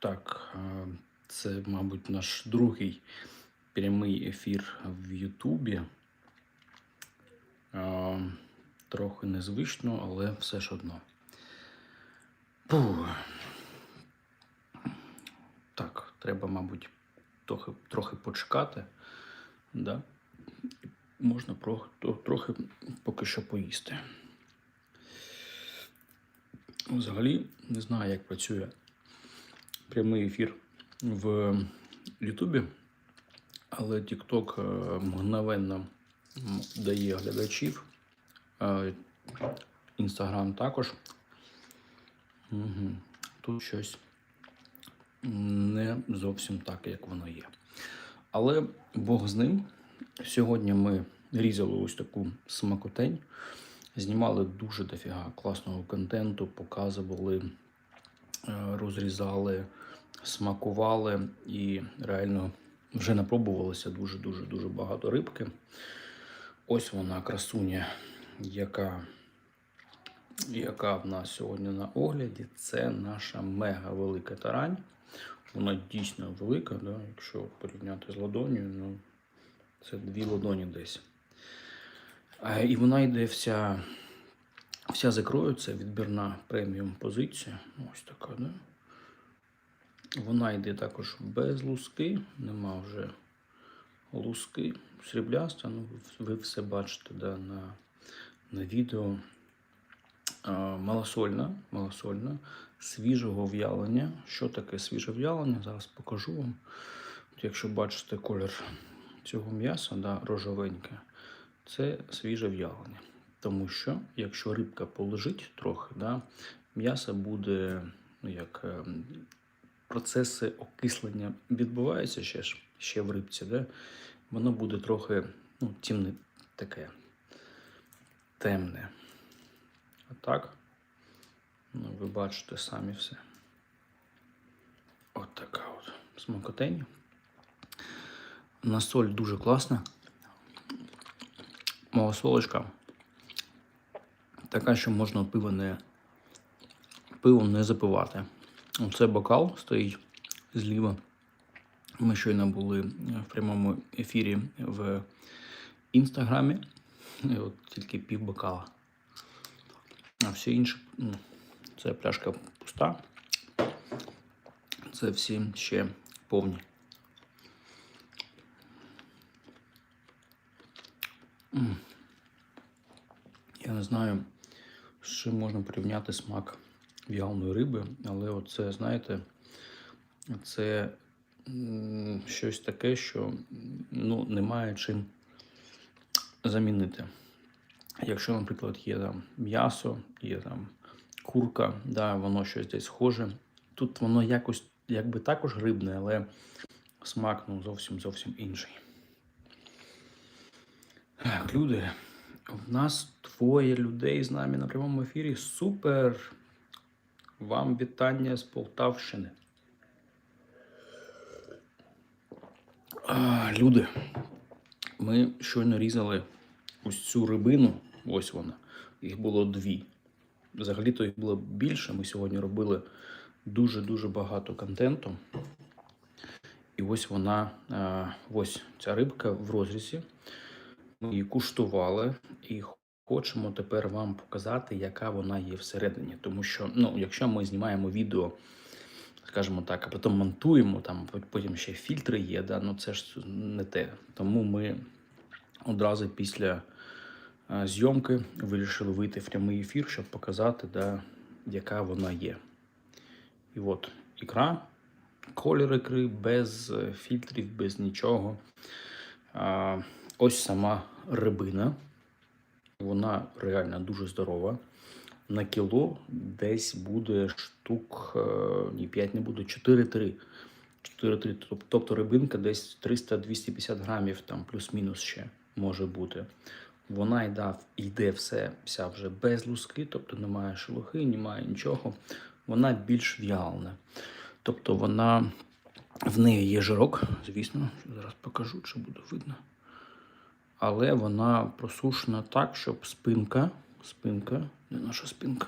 Так, е, це, мабуть, наш другий прямий ефір в Ютубі. Е, Трохи незвично, але все ж одно. Пух. Так, треба, мабуть, трохи, трохи почекати. Да? Можна про, трохи поки що поїсти. Взагалі, не знаю, як працює прямий ефір в Ютубі, але TikTok е, мгновенно дає глядачів. е, Інстаграм також. Угу. Тут щось не зовсім так, як воно є. Але Бог з ним. Сьогодні ми різали ось таку смакотень, знімали дуже дофіга класного контенту, показували, е, розрізали, смакували і реально вже напробувалося дуже-дуже дуже багато рибки. Ось вона, красуня, яка, яка в нас сьогодні на огляді. Це наша мега велика тарань. Вона дійсно велика, да? якщо порівняти з ладонью, ну, це дві ладоні десь. А, і вона йде вся, вся з це відбірна преміум позиція. Ось така, да? Вона йде також без луски, нема вже луски. Срібляста, ну ви все бачите да, на, на відео. А, малосольна, малосольна, свіжого в'ялення. Що таке свіже в'ялення? Зараз покажу вам. От якщо бачите колір цього м'яса, да, рожовеньке, це свіже в'ялення. Тому що, якщо рибка полежить трохи, да, м'ясо буде, ну як ем, процеси окислення відбуваються ще, ж- ще в рибці, да, воно буде трохи ну, тімне таке темне. А так, ну, ви бачите самі все. От така от смакотень. На соль дуже класна. Малосолочка. Така, що можна пиво не, пивом не запивати. Оце бокал стоїть зліва. Ми щойно були в прямому ефірі в інстаграмі. І от тільки пів бокала. А всі інші, ну, це пляшка пуста. Це всі ще повні. Я не знаю, з чим можна порівняти смак в'ялної риби, але оце, знаєте, це щось таке, що ну, немає чим замінити. Якщо, наприклад, є там м'ясо, є там курка, да, воно щось десь схоже. Тут воно якось якби також рибне, але смак ну, зовсім зовсім інший. Так, люди, в нас двоє людей з нами на прямому ефірі. Супер! Вам вітання з Полтавщини. А, люди, ми щойно різали ось цю рибину, ось вона. Їх було дві. Взагалі-то їх було більше. Ми сьогодні робили дуже-дуже багато контенту. І ось вона, ось ця рибка в розрізі. Ми її куштували і хочемо тепер вам показати, яка вона є всередині. Тому що, ну, якщо ми знімаємо відео, скажімо так, а потім монтуємо, там потім ще фільтри є, да, ну це ж не те. Тому ми одразу після е, зйомки вирішили вийти в прямий ефір, щоб показати, да, яка вона є. І от ікра, колір ікри без е, фільтрів, без нічого. А, ось сама рибина. Вона реально дуже здорова. На кіло десь буде штук, е, ні, 5 не буде, 4-3. 4-3. Тобто рибинка десь 300-250 грамів, там плюс-мінус ще може бути. Вона йде, йде все, вся вже без луски, тобто немає шелухи, немає нічого. Вона більш в'ялена. Тобто вона в неї є жирок, звісно, зараз покажу, чи буде видно. Але вона просушена так, щоб спинка, спинка, не наша спинка,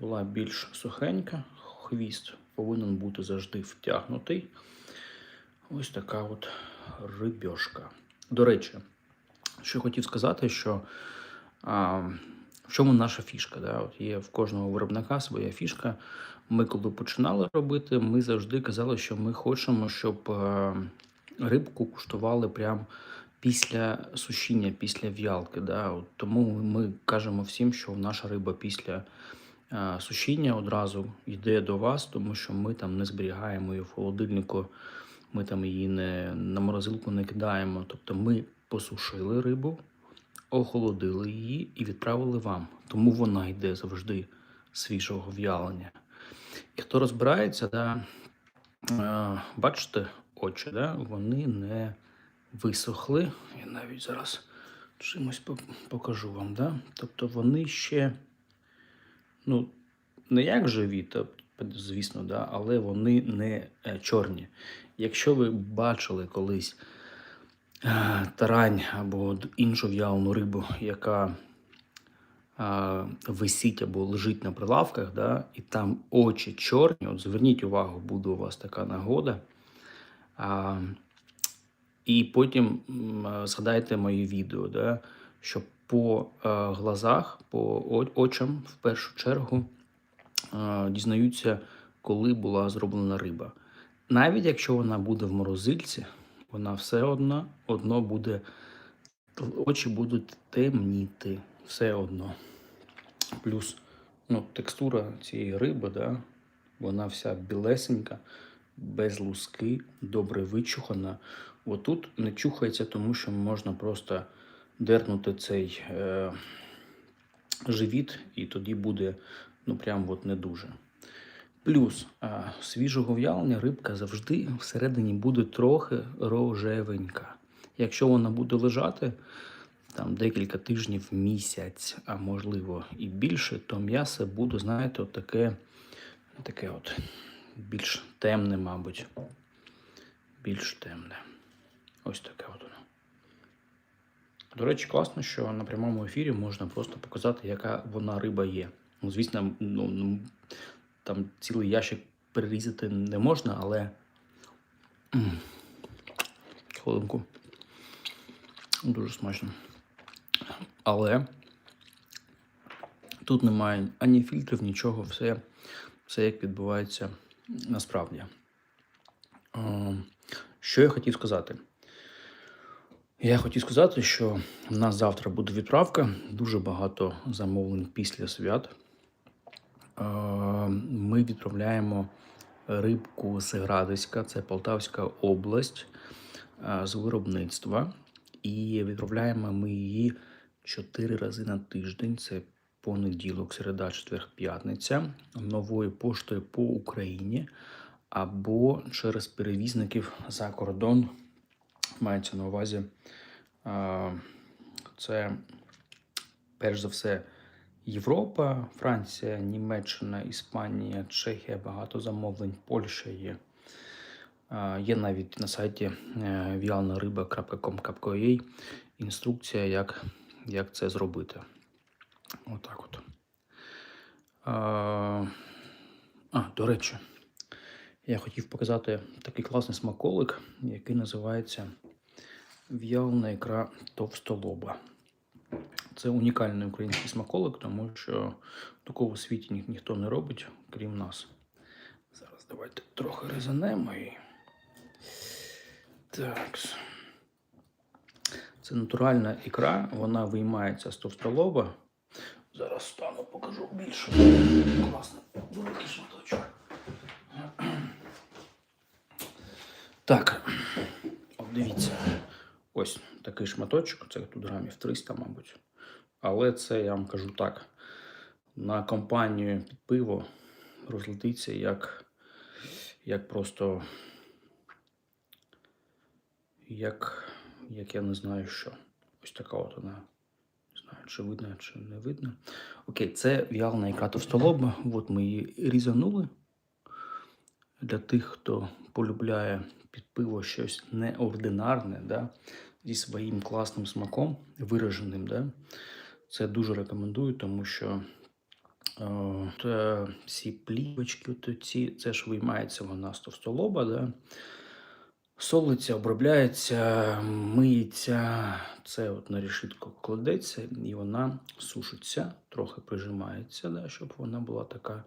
була більш сухенька, хвіст повинен бути завжди втягнутий. Ось така от рибьошка. До речі, що хотів сказати, що а, в чому наша фішка? Да? От є в кожного виробника своя фішка. Ми, коли починали робити, ми завжди казали, що ми хочемо, щоб е, рибку куштували прямо після сушіння, після в'ялки. Да? От тому ми кажемо всім, що наша риба після е, сушіння одразу йде до вас, тому що ми там не зберігаємо її в холодильнику, ми там її не на морозилку не кидаємо. Тобто ми посушили рибу, охолодили її і відправили вам. Тому вона йде завжди свіжого в'ялення. І хто розбирається, да, е, бачите, очі, да, вони не висохли. Я навіть зараз чимось покажу вам. Да? Тобто вони ще, ну, не як живі, то, звісно, да, але вони не е, чорні. Якщо ви бачили колись е, тарань або іншу в'ялену рибу, яка а, висить або лежить на прилавках, да, і там очі чорні. От зверніть увагу, буде у вас така нагода. І потім згадайте моє відео, да, що по а, глазах, по очам в першу чергу а, дізнаються, коли була зроблена риба. Навіть якщо вона буде в морозильці, вона все одно, одно буде, очі будуть темніти, все одно. Плюс ну, текстура цієї риби, да, вона вся білесенька, без луски, добре вичухана. Отут не чухається, тому що можна просто дернути цей е, живіт, і тоді буде ну прям от не дуже. Плюс а, свіжого в'ялення рибка завжди всередині буде трохи рожевенька. Якщо вона буде лежати там декілька тижнів, місяць, а можливо і більше, то м'ясо буде, знаєте, от таке, таке от більш темне, мабуть. Більш темне. Ось таке от воно. До речі, класно, що на прямому ефірі можна просто показати, яка вона риба є. Ну, звісно, ну, ну, там цілий ящик перерізати не можна, але. Хвилинку. Дуже смачно. Але тут немає ані фільтрів, нічого, все, все як відбувається насправді. Е, Що я хотів сказати? Я хотів сказати, що в нас завтра буде відправка, дуже багато замовлень після свят. Ми відправляємо рибку з Градиська, це Полтавська область з виробництва. І відправляємо ми її чотири рази на тиждень. Це понеділок, середа, четвер, п'ятниця новою поштою по Україні або через перевізників за кордон. Мається на увазі. е, Це перш за все Європа, Франція, Німеччина, Іспанія, Чехія, багато замовлень, Польща є. Є навіть на сайті е, vialnariba.com.ua інструкція, як, як це зробити. Отак от. А, до речі, я хотів показати такий класний смаколик, який називається В'ялна ікра товстолоба. Це унікальний український смаколик, тому що такого світі ні- ніхто не робить, крім нас. Зараз давайте трохи резанемо і. Так. Це натуральна ікра, вона виймається з товстолоба. Зараз стану, покажу більше. Класний, великий шматочок. Так, от дивіться. Такий шматочок, це тут грамів 300, мабуть. Але це я вам кажу так. На компанію під пиво розлетиться як, як просто. Як, як я не знаю що. Ось така от вона. Не знаю, чи видно, чи не видно. Окей, це в'ялена ікра товстолоба. От ми її різанули. Для тих, хто полюбляє під пиво щось неординарне, да, зі своїм класним смаком, вираженим. Да. Це дуже рекомендую, тому що Е, всі плівочки, ці, це ж виймається вона з товстолоба, да? солиться, обробляється, миється. Це от на решітку кладеться, і вона сушиться, трохи прижимається, да? щоб вона була така,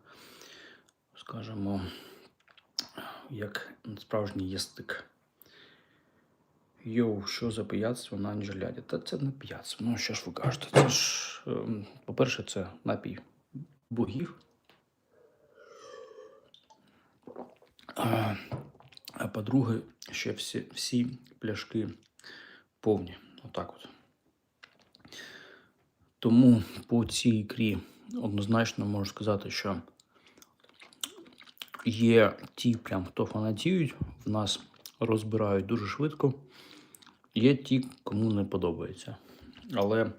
скажімо, як справжній єстик. Йоу, що за пияцтво на Анджеляді? Та це не пияцтво. Ну, що ж ви кажете? Це ж, ем, по-перше, це напій богів. А по-друге, ще всі, всі пляшки повні. Отак от. Тому по цій ікрі однозначно можу сказати, що є ті, прям, хто фанатіють, в нас розбирають дуже швидко. Є ті, кому не подобається. Але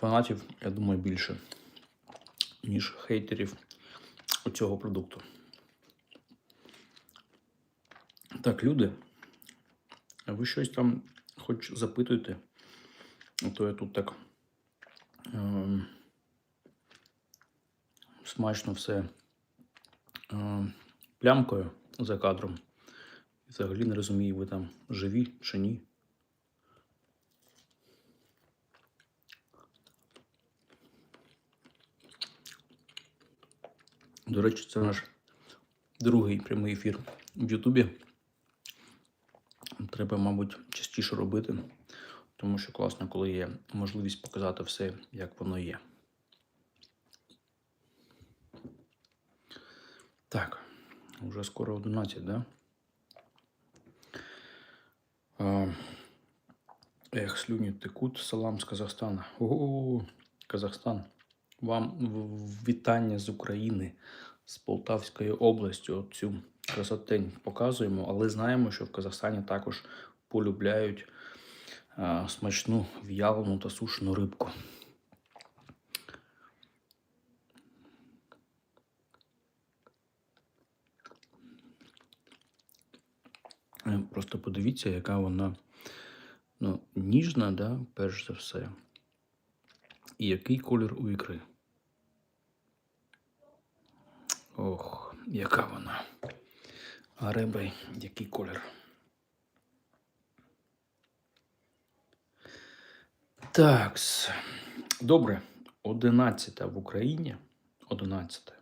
фанатів, я думаю, більше, ніж хейтерів у цього продукту. Так, люди, ви щось там хоч запитуєте? А то я тут так ем, смачно все ем, плямкою за кадром. Взагалі не розумію, ви там живі чи ні. До речі, це наш другий прямий ефір в Ютубі. Треба, мабуть, частіше робити, тому що класно, коли є можливість показати все, як воно є. Так, вже скоро 11, да? Ех, слюні текут, Салам з Казахстана. О, Казахстан. Вам вітання з України, з Полтавської області. Оцю красотень показуємо, але знаємо, що в Казахстані також полюбляють а, смачну в'ялену та сушену рибку. Просто подивіться, яка вона ну, ніжна, да, перш за все. І який колір у ікри. Ох, яка вона. А риби, який колір. Такс. Добре. 11 в Україні. 11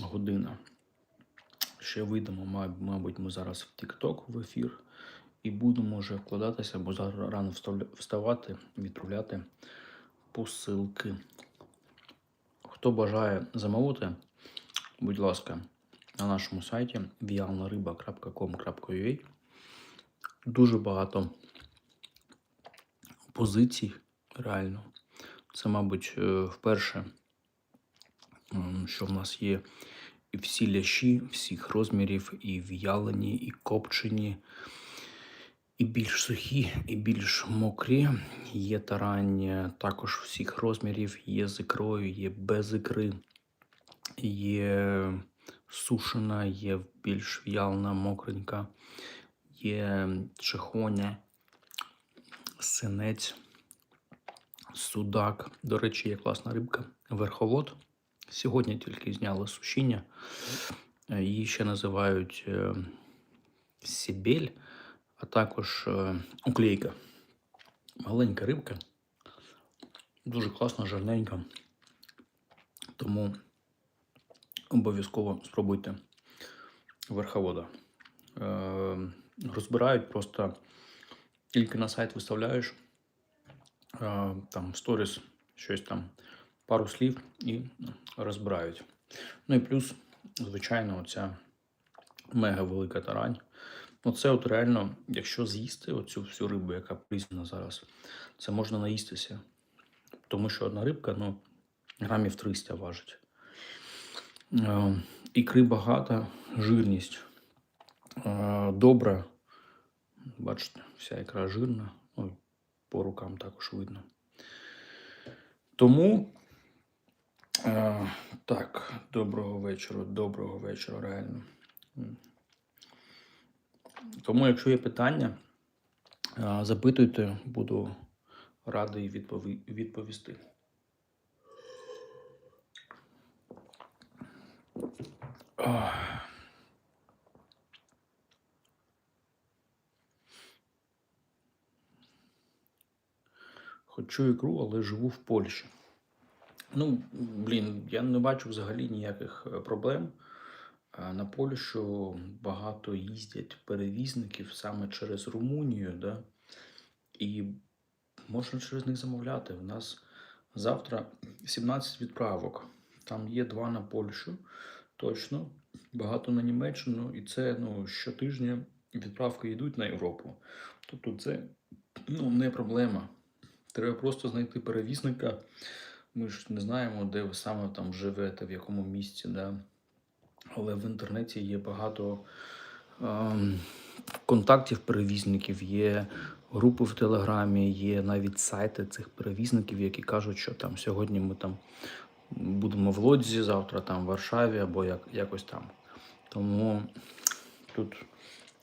година. Ще вийдемо, мабуть, ми зараз в TikTok в ефір і будемо вже вкладатися, бо зараз рано вставати, відправляти посилки. Хто бажає замовити, будь ласка, на нашому сайті vialnariba.com.ua Дуже багато позицій, реально. Це, мабуть, е, вперше, що в нас є всі ляші всіх розмірів, і в'ялені, і копчені, і більш сухі, і більш мокрі. Є тарань також всіх розмірів, є з ікрою, є без ікри, є сушена, є більш в'ялена, мокренька, є чехоня, синець, судак. До речі, є класна рибка, верховод. Сьогодні тільки зняли сушіння. Е, Її ще називають е, сібель, а також е, уклейка. Маленька рибка. Дуже класна, жирненька. Тому обов'язково спробуйте верховода. Розбирають просто тільки на сайт виставляєш, там сторіс щось там, пару слів і розбирають. Ну і плюс, звичайно, оця мега велика тарань. Ну, це от реально, якщо з'їсти оцю всю рибу, яка прізвана зараз, це можна наїстися. Тому що одна рибка, ну, грамів 300 важить. Е, Ікри багато, жирність е, добра. Бачите, вся ікра жирна. Ой, по рукам також видно. Тому Е, так, доброго вечора, доброго вечора, реально. Тому, якщо є питання, е, запитуйте, буду радий відпові відповісти. Хочу ікру, але живу в Польщі. Ну, блін, я не бачу взагалі ніяких е, проблем. На Польщу багато їздять перевізників саме через Румунію, да? і можна через них замовляти. У нас завтра 17 відправок. Там є два на Польщу, точно, багато на Німеччину, і це ну, щотижня відправки йдуть на Європу. Тобто це ну, не проблема. Треба просто знайти перевізника. Ми ж не знаємо, де ви саме там живете, в якому місці, да? але в інтернеті є багато ем, контактів перевізників, є групи в Телеграмі, є навіть сайти цих перевізників, які кажуть, що там сьогодні ми там будемо в Лодзі, завтра там в Варшаві або як, якось там. Тому тут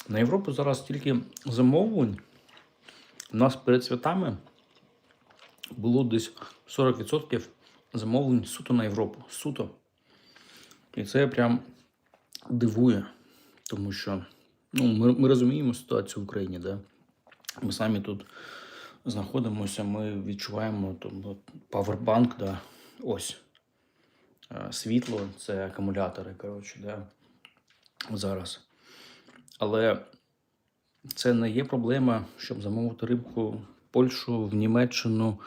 на Європу зараз тільки замовлень. У нас перед святами було десь 40% замовлень суто на Європу. Суто. І це прям дивує, тому що ну, ми, ми розуміємо ситуацію в Україні, да? Ми самі тут знаходимося, ми відчуваємо там, павербанк, да? ось. Е, Світло це акумулятори, коротше, да? зараз. Але це не є проблема, щоб замовити рибку Польщу, в Німеччину,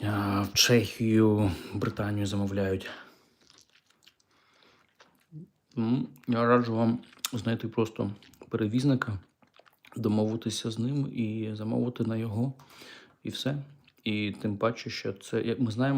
в Чехію, Британію замовляють. Я раджу вам знайти просто перевізника, домовитися з ним і замовити на його, і все. І тим паче, що це, як ми знаємо,